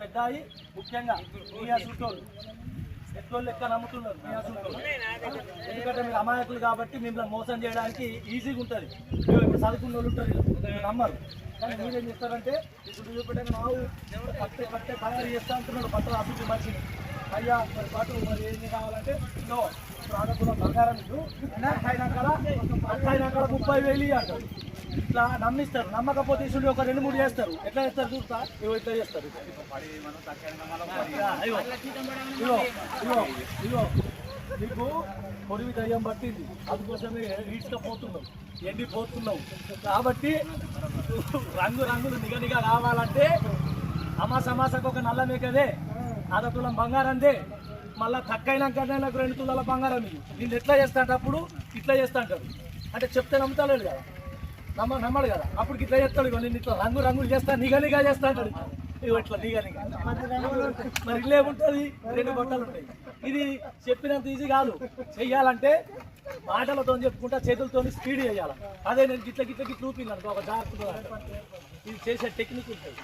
పెద్దాయి ముఖ్యంగా మీ అసూటోళ్ళు పెట్రోల్ లెక్క నమ్ముతున్నారు మీ అసూటోళ్ళు ఎందుకంటే మీరు అమాయకులు కాబట్టి మిమ్మల్ని మోసం చేయడానికి ఈజీగా ఉంటుంది. మీరు ఇప్పుడు చదువుకున్న వాళ్ళు ఉంటారు నమ్మరు. కానీ మీరేం చేస్తారంటే ఇప్పుడు చూపెట్టాను మావు కట్టే కట్టే తయారు చేస్తా అంటున్నాడు బట్టలు అభివృద్ధి మనిషిని అయ్యా మరి పాటు మరి ఏమి కావాలంటే నో ప్రాణకుల బంగారం ఇటు అయినాక అయినాక ముప్పై వేలు అంటారు ఇట్లా నమ్మిస్తారు. నమ్మకపోతే ఇసుడు ఒక రెండు మూడు చేస్తారు. ఎట్లా చేస్తారు చూస్తా? ఇవో ఇట్లా చేస్తారు. ఇగో. ఇగో ఇగో నీకు పొడివి దయ్యం పట్టింది. అందుకోసమే ఈడ్చుకపోతున్నావు ఎండిపోతున్నావు. కాబట్టి రంగు రంగులు నిగనిగా రావాలంటే అమాస అమాసకు ఒక నల్ల మేకదే. అరతులం బంగారందే. మళ్ళా తక్కైనాకనే నాకు రెండు తులాల బంగారం ఇది. నేను ఎట్లా చేస్తా అంటే అప్పుడు ఇట్లా చేస్తా అంటాడు అంటే చెప్తే నమ్ముతలేడు కదా. నమ్మ నమ్మడు కదా. అప్పుడు ఇట్లా చేస్తాడు ఇగో నేను ఇట్లా రంగు రంగులు చేస్తా నిగ నిగా చేస్తా అంటాడు. ఇగో ఇట్లా నిగ నిగ మరి ఇట్లా ఏముంటుంది? రెండు బట్టలు ఉంటాయి. ఇది చెప్పినంత ఈజీ కాదు. చెయ్యాలంటే మాటలతో చెప్పుకుంటా చేతులతో స్పీడ్ చేయాలి. అదే నేను గిట్ల గిట్ల గిట్ల చూపింది అనుకో ఒక జాగ్రత్తగా ఇది చేసే టెక్నిక్ ఉంటుంది.